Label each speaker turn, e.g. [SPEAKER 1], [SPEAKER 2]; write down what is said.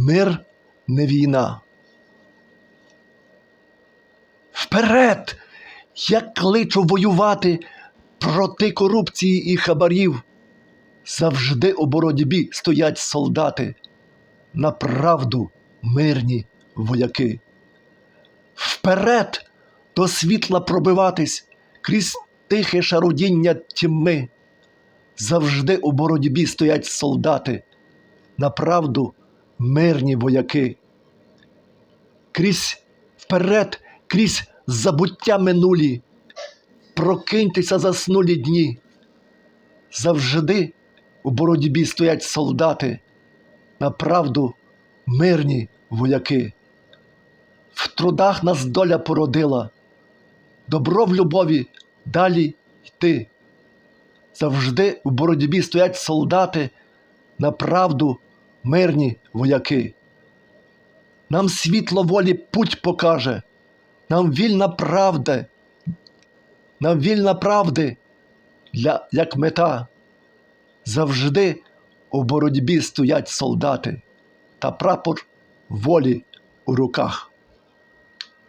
[SPEAKER 1] Мир не війна. Вперед! Я кличу воювати проти корупції і хабарів. Завжди у боротьбі стоять солдати, на правду мирні вояки. Вперед до світла пробиватись крізь тихе шарудіння тьми. Завжди у боротьбі стоять солдати, на правду мирні вояки. Крізь вперед, крізь забуття минулі, прокиньтеся заснулі дні. Завжди у боротьбі стоять солдати, на правду мирні вояки. В трудах нас доля породила, добро в любові далі йти. Завжди у боротьбі стоять солдати, на правду мирні вояки. Нам світло волі путь покаже, нам вільна правда, нам вільна правди, для, як мета. Завжди у боротьбі стоять солдати та прапор волі у руках.